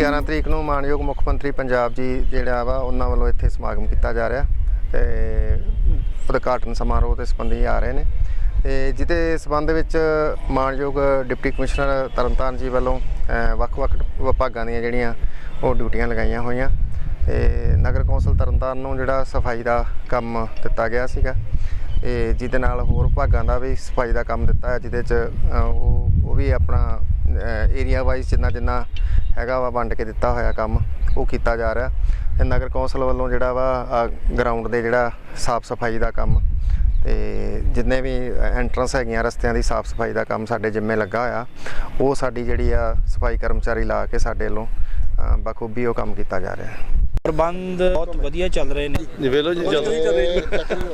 11 ਤਰੀਕ ਨੂੰ ਮਾਨਯੋਗ ਮੁੱਖ ਮੰਤਰੀ ਪੰਜਾਬ ਜੀ ਜਿਹੜਾ ਵਾ, ਉਹਨਾਂ ਵੱਲੋਂ ਇੱਥੇ ਸਮਾਗਮ ਕੀਤਾ ਜਾ ਰਿਹਾ ਤੇ ਉਦਘਾਟਨ ਸਮਾਰੋਹ ਦੇ ਸੰਬੰਧੀ ਆ ਰਹੇ ਨੇ। ਤੇ ਜਿਹਦੇ ਸਬੰਧ ਵਿੱਚ ਮਾਨਯੋਗ ਡਿਪਟੀ ਕਮਿਸ਼ਨਰ ਤਰਨਤਾਰਨ ਜੀ ਵੱਲੋਂ ਵੱਖ-ਵੱਖ ਵਿਭਾਗਾਂ ਦੀਆਂ ਜਿਹੜੀਆਂ ਉਹ ਡਿਊਟੀਆਂ ਲਗਾਈਆਂ ਹੋਈਆਂ। ਤੇ ਨਗਰ ਕੌਂਸਲ ਤਰਨਤਾਰਨ ਨੂੰ ਜਿਹੜਾ ਸਫ਼ਾਈ ਦਾ ਕੰਮ ਦਿੱਤਾ ਗਿਆ ਸੀਗਾ, ਤੇ ਜਿਹਦੇ ਨਾਲ ਹੋਰ ਵਿਭਾਗਾਂ ਦਾ ਵੀ ਸਫ਼ਾਈ ਦਾ ਕੰਮ ਦਿੱਤਾ ਹੈ, ਜਿਹਦੇ ਚ ਉਹ ਉਹ ਵੀ ਆਪਣਾ ਏਰੀਆ ਵਾਈਜ਼ ਜਿੰਨਾ ਜਿੰਨਾ ਹੈਗਾ ਵਾ ਵੰਡ ਕੇ ਦਿੱਤਾ ਹੋਇਆ ਕੰਮ ਉਹ ਕੀਤਾ ਜਾ ਰਿਹਾ। ਤੇ ਨਗਰ ਕੌਂਸਲ ਵੱਲੋਂ ਜਿਹੜਾ ਵਾ ਗਰਾਊਂਡ ਦੇ ਜਿਹੜਾ ਸਾਫ਼ ਸਫ਼ਾਈ ਦਾ ਕੰਮ ਤੇ ਜਿੰਨੇ ਵੀ ਐਂਟਰੈਂਸ ਹੈਗੀਆਂ ਰਸਤਿਆਂ ਦੀ ਸਾਫ਼ ਸਫ਼ਾਈ ਦਾ ਕੰਮ ਸਾਡੇ ਜਿੰਮੇ ਲੱਗਾ ਹੋਇਆ। ਉਹ ਸਾਡੀ ਜਿਹੜੀ ਆ ਸਫ਼ਾਈ ਕਰਮਚਾਰੀ ਲਾ ਕੇ ਸਾਡੇ ਵੱਲੋਂ ਅ, ਬਖੂਬੀ ਉਹ ਕੰਮ ਕੀਤਾ ਜਾ ਰਿਹਾ। ਹੈ ਪ੍ਰਬੰਧ ਬਹੁਤ ਵਧੀਆ ਚੱਲ ਰਹੇ ਨੇ। ਜੀ ਵੇਲੋ ਜੀ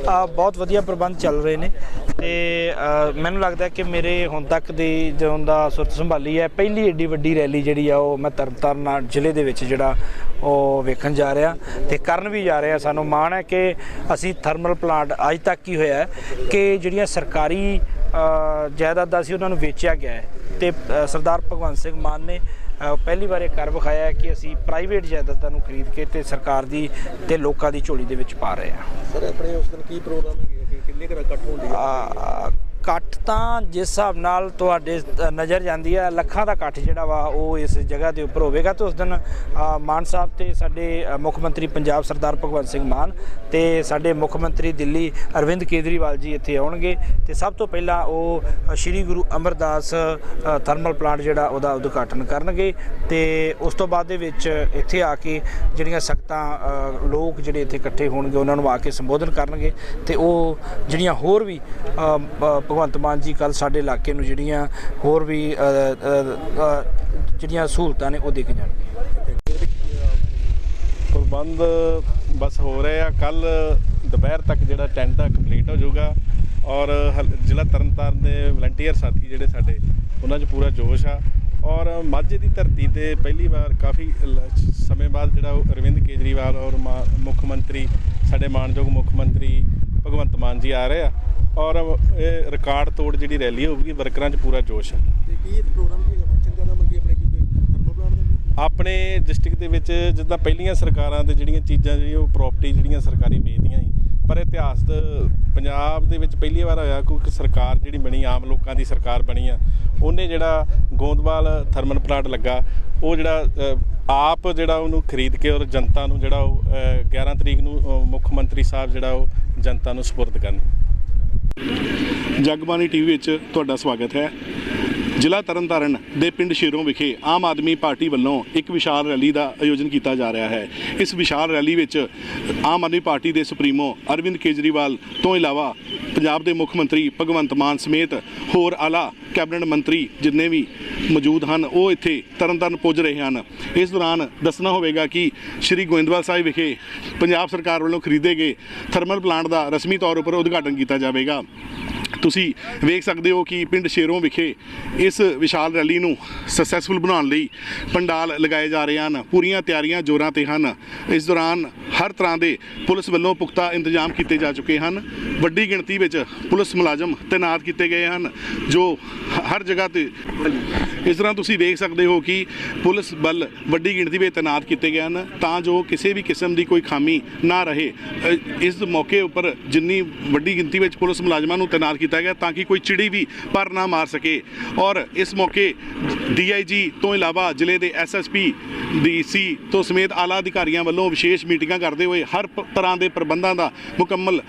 ਆ ਬਹੁਤ ਵਧੀਆ ਪ੍ਰਬੰਧ ਚੱਲ ਰਹੇ ਨੇ। ਤੇ ਮੈਨੂੰ ਲੱਗਦਾ ਕਿ ਮੇਰੇ ਹੁਣ ਤੱਕ ਦੀ ਜਦੋਂ ਦਾ ਸੁਰਤ ਸੰਭਾਲੀ ਹੈ ਪਹਿਲੀ ਏਡੀ ਵੱਡੀ ਰੈਲੀ ਜਿਹੜੀ ਆ ਉਹ ਮੈਂ ਤਰਨਤਾਰਨ ਜ਼ਿਲ੍ਹੇ ਦੇ ਵਿੱਚ ਜਿਹੜਾ ਉਹ ਵੇਖਣ ਜਾ ਰਿਹਾ ਤੇ ਕਰਨ ਵੀ ਜਾ ਰਿਹਾ। ਸਾਨੂੰ ਮਾਣ ਹੈ ਕਿ ਅਸੀਂ ਥਰਮਲ ਪਲਾਂਟ ਅੱਜ ਤੱਕ ਹੀ ਹੋਇਆ ਹੈ ਕਿ ਜਿਹੜੀਆਂ ਸਰਕਾਰੀ ਜਾਇਦਾਦਾਂ ਸੀ ਉਹਨਾਂ ਨੂੰ ਵੇਚਿਆ ਗਿਆ ਹੈ। ਤੇ ਸਰਦਾਰ ਭਗਵੰਤ ਸਿੰਘ ਮਾਨ ਨੇ ਪਹਿਲੀ ਵਾਰ ਇਹ ਕਰ ਵਿਖਾਇਆ ਹੈ ਕਿ ਅਸੀਂ ਪ੍ਰਾਈਵੇਟ ਜਾਇਦਾਦਾਂ ਨੂੰ ਖਰੀਦ ਕੇ ਤੇ ਸਰਕਾਰ ਦੀ ਤੇ ਲੋਕਾਂ ਦੀ ਝੋਲੀ ਦੇ ਵਿੱਚ ਪਾ ਰਹੇ ਹਾਂ। ਸਰ ਆਪਣੇ ਉਸ ਦਿਨ ਕੀ ਪ੍ਰੋਗਰਾਮ ਕਿ ਕਿੰਨੇ ਕੁ ਇਕੱਠ ਹੁੰਦੀ ਹੈ ਆ, ਇਕੱਠ ਤਾਂ ਜਿਸ ਹਿਸਾਬ ਨਾਲ ਤੁਹਾਡੇ ਨਜ਼ਰ ਜਾਂਦੀ ਹੈ, ਲੱਖਾਂ ਦਾ ਇਕੱਠ ਜਿਹੜਾ ਵਾ ਉਹ ਇਸ ਜਗ੍ਹਾ ਦੇ ਉੱਪਰ ਹੋਵੇਗਾ ਤੇ ਉਸ ਦਿਨ ਮਾਨ ਸਾਹਿਬ ਤੇ ਸਾਡੇ ਮੁੱਖ ਮੰਤਰੀ ਪੰਜਾਬ ਸਰਦਾਰ ਭਗਵੰਤ ਸਿੰਘ ਮਾਨ ਤੇ ਸਾਡੇ ਮੁੱਖ ਮੰਤਰੀ ਦਿੱਲੀ ਅਰਵਿੰਦ ਕੇਜਰੀਵਾਲ ਜੀ ਇੱਥੇ ਆਉਣਗੇ ਤੇ ਸਭ ਤੋਂ ਪਹਿਲਾਂ ਉਹ ਸ਼੍ਰੀ ਗੁਰੂ ਅਮਰਦਾਸ ਥਰਮਲ ਪਲਾਂਟ ਜਿਹੜਾ ਉਹਦਾ ਉਦਘਾਟਨ ਕਰਨਗੇ ਤੇ ਉਸ ਤੋਂ ਬਾਅਦ ਦੇ ਵਿੱਚ ਇੱਥੇ ਆ ਕੇ ਜਿਹੜੀਆਂ ਸਖਤਾਂ ਲੋਕ ਜਿਹੜੇ ਇੱਥੇ ਇਕੱਠੇ ਹੋਣਗੇ ਉਹਨਾਂ ਨੂੰ ਆ ਕੇ ਸੰਬੋਧਨ ਕਰਨਗੇ ਤੇ ਉਹ ਜਿਹੜੀਆਂ ਹੋਰ ਵੀ ਭਗਵੰਤ ਮਾਨ ਜੀ ਕੱਲ ਸਾਡੇ ਇਲਾਕੇ ਨੂੰ ਜਿਹੜੀਆਂ ਹੋਰ ਵੀ ਜਿਹੜੀਆਂ ਸਹੂਲਤਾਂ ਨੇ ਉਹ ਦੇ ਕੇ ਜਾਣਗੇ ਪ੍ਰਬੰਧ ਬਸ ਹੋ ਰਹੇ ਆ। ਕੱਲ ਦੁਪਹਿਰ ਤੱਕ ਜਿਹੜਾ ਟੈਂਟ ਆ ਕੰਪਲੀਟ ਹੋ ਜਾਊਗਾ ਔਰ ਹਲ- ਜ਼ਿਲ੍ਹਾ ਤਰਨਤਾਰਨ ਦੇ ਵਲੰਟੀਅਰ ਸਾਥੀ ਜਿਹੜੇ ਸਾਡੇ, ਉਹਨਾਂ 'ਚ ਪੂਰਾ ਜੋਸ਼ ਆ। ਔਰ ਮਾਝੇ ਦੀ ਧਰਤੀ ਤੇ ਪਹਿਲੀ ਵਾਰ ਕਾਫੀ ਲ- ਸਮੇਂ ਬਾਅਦ ਜਿਹੜਾ ਉਹ ਅਰਵਿੰਦ ਕੇਜਰੀਵਾਲ ਔਰ ਮਾ- ਮੁੱਖ ਮੰਤਰੀ, ਸਾਡੇ ਮਾਨਯੋਗ ਮੁੱਖ ਮੰਤਰੀ ਭਗਵੰਤ ਮਾਨ ਜੀ ਆ ਰਹੇ ਆ। ਔਰ ਇਹ ਰਿਕਾਰਡ ਤੋੜ ਜਿਹੜੀ ਰੈਲੀ ਹੋਊਗੀ ਵਰਕਰਾਂ 'ਚ ਪੂਰਾ ਜੋਸ਼ ਆ ਤੇ ਕੀ ਇਹ ਪ੍ਰੋਗਰਾਮ ਕੀ ਫੰਕਸ਼ਨ ਕਰਨਾ ਮੰਗੀ ਆਪਣੇ ਕੀ ਕੋਈ ਥਰਮਲ ਪਲਾਂਟ ਦਾ ਆਪਣੇ ਡਿਸਟ੍ਰਿਕਟ ਦੇ ਵਿੱਚ ਜਿੱਦਾਂ ਪਹਿਲੀਆਂ ਸਰਕਾਰਾਂ ਦੇ ਜਿਹੜੀਆਂ ਚੀਜ਼ਾਂ ਜਿਹੜੀਆਂ ਉਹ ਪ੍ਰਾਪਰਟੀ ਜਿਹੜੀਆਂ ਸਰਕਾਰੀ ਵੇਚਦੀਆਂ ਸੀ ਪਰ ਇਤਿਹਾਸ ਪੰਜਾਬ ਦੇ ਵਿੱਚ ਪਹਿਲੀ ਵਾਰ ਹੋਇਆ ਕੋਈ ਇੱਕ ਸਰਕਾਰ ਜਿਹੜੀ ਬਣੀ ਆਮ ਲੋਕਾਂ ਦੀ ਸਰਕਾਰ ਬਣੀ ਆ ਉਹਨੇ ਜਿਹੜਾ ਗੋਂਦਵਾਲ ਥਰਮਲ ਪਲਾਂਟ ਲੱਗਾ ਉਹ ਜਿਹੜਾ ਆਪ ਜਿਹੜਾ ਉਹਨੂੰ ਖਰੀਦ ਕੇ ਔਰ ਜਨਤਾ ਨੂੰ ਜਿਹੜਾ ਉਹ ਅ, 11 ਤਰੀਕ ਨੂੰ ਮੁੱਖ ਮੰਤਰੀ ਸਾਹਿਬ ਜਿਹੜਾ ਉਹ ਜਨਤਾ ਨੂੰ ਸਪੁਰਦ ਕਰਨ। ਜਗਬਾਣੀ ਟੀਵੀ ਵਿੱਚ ਤੁਹਾਡਾ ਸਵਾਗਤ ਹੈ। ਜ਼ਿਲ੍ਹਾ ਤਰਨਤਾਰਨ ਦੇ ਪਿੰਡ ਸ਼ੇਰੋਂ ਵਿਖੇ ਆਮ ਆਦਮੀ ਪਾਰਟੀ ਵੱਲੋਂ ਇੱਕ ਵਿਸ਼ਾਲ ਰੈਲੀ ਦਾ ਆਯੋਜਨ ਕੀਤਾ ਜਾ ਰਿਹਾ ਹੈ। ਇਸ ਵਿਸ਼ਾਲ ਰੈਲੀ ਵਿੱਚ ਆਮ ਆਦਮੀ ਪਾਰਟੀ ਦੇ ਸੁਪਰੀਮੋ ਅਰਵਿੰਦ ਕੇਜਰੀਵਾਲ ਤੋਂ ਇਲਾਵਾ ਪੰਜਾਬ ਦੇ ਮੁੱਖ ਮੰਤਰੀ ਭਗਵੰਤ ਮਾਨ ਸਮੇਤ ਹੋਰ ਆਲਾ ਕੈਬਨਿਟ ਮੰਤਰੀ ਜਿੰਨੇ ਵੀ ਮੌਜੂਦ ਹਨ, ਉਹ ਇੱਥੇ ਤਰਨਤਾਰਨ ਪੁੱਜ ਰਹੇ ਹਨ। ਇਸ ਦੌਰਾਨ ਦੱਸਣਾ ਹੋਵੇਗਾ ਕਿ ਸ਼੍ਰੀ ਗੋਇੰਦਵਾਲ ਸਾਹਿਬ ਵਿਖੇ ਪੰਜਾਬ ਸਰਕਾਰ ਵੱਲੋਂ ਖਰੀਦੇ ਗਏ ਥਰਮਲ ਪਲਾਂਟ ਦਾ ਰਸਮੀ ਤੌਰ ਉੱਪਰ ਉਦਘਾਟਨ ਕੀਤਾ ਜਾਵੇਗਾ। ਤੁਸੀਂ ਵੇਖ ਸਕਦੇ ਹੋ ਕਿ ਪਿੰਡ ਸ਼ੇਰੋਂ ਵਿਖੇ ਇਸ ਵਿਸ਼ਾਲ ਰੈਲੀ ਨੂੰ ਸਕਸੈਸਫੁਲ ਬਣਾਉਣ ਲਈ ਪੰਡਾਲ ਲਗਾਏ ਜਾ ਰਹੇ ਹਨ। ਪੂਰੀਆਂ ਤਿਆਰੀਆਂ ਜ਼ੋਰਾਂ ਤੇ ਹਨ। ਇਸ ਦੌਰਾਨ ਹਰ ਤਰ੍ਹਾਂ ਦੇ ਪੁਲਿਸ ਵੱਲੋਂ ਪੁਖਤਾ ਇੰਤਜ਼ਾਮ ਕੀਤੇ ਜਾ ਚੁੱਕੇ ਹਨ। ਵੱਡੀ ਗਿਣਤੀ ਵਿੱਚ ਪੁਲਿਸ ਮੁਲਾਜ਼ਮ ਤਾਇਨਾਤ ਕੀਤੇ ਗਏ ਹਨ, ਜੋ ਹਰ ਜਗ੍ਹਾ ਤੇ ਇਸ ਤਰ੍ਹਾਂ ਤੁਸੀਂ ਵੇਖ ਸਕਦੇ ਹੋ ਕਿ ਪੁਲਿਸ ਬਲ ਵੱਡੀ ਗਿਣਤੀ ਵਿੱਚ ਤਾਇਨਾਤ ਕੀਤੇ ਗਏ ਹਨ, ਤਾਂ ਜੋ ਕਿਸੇ ਵੀ ਕਿਸਮ ਦੀ ਕੋਈ ਖਾਮੀ ਨਾ ਰਹੇ। ਇਸ ਮੌਕੇ ਉੱਪਰ ਜਿੰਨੀ ਵੱਡੀ ਗਿਣਤੀ ਵਿੱਚ ਪੁਲਿਸ ਮੁਲਾਜ਼ਮਾਂ ਨੂੰ ਤਾਇਨਾਤ ਕੀਤਾ ਗਿਆ ਤਾਂ ਕਿ ਕੋਈ ਚਿੜੀ ਵੀ ਪਰ ਨਾ ਮਾਰ ਸਕੇ। ਔਰ ਇਸ ਮੌਕੇ ਡੀਆਈਜੀ ਤੋਂ ਇਲਾਵਾ ਜ਼ਿਲ੍ਹੇ ਦੇ ਐਸਐਸਪੀ ਡੀਸੀ ਤੋਂ ਸਮੇਤ ਆਲਾ ਅਧਿਕਾਰੀਆਂ ਵੱਲੋਂ ਵਿਸ਼ੇਸ਼ ਮੀਟਿੰਗਾਂ ਕਰਦੇ ਹੋਏ ਹਰ ਤਰ੍ਹਾਂ ਦੇ ਪ੍ਰਬੰਧਾਂ ਦਾ ਮੁਕੰਮਲ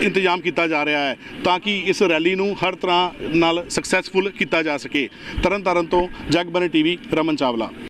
ਇੰਤਜ਼ਾਮ ਕੀਤਾ ਜਾ ਰਿਹਾ ਹੈ ਤਾਂ ਕਿ ਇਸ ਰੈਲੀ ਨੂੰ ਹਰ ਤਰ੍ਹਾਂ ਨਾਲ ਸਕਸੈਸਫੁਲ ਕੀਤਾ ਜਾ ਸਕੇ। ਤਰਨਤਾਰਨ ਤੋਂ ਜਗਬਨੀ ਟੀਵੀ, ਰਮਨ ਚਾਵਲਾ।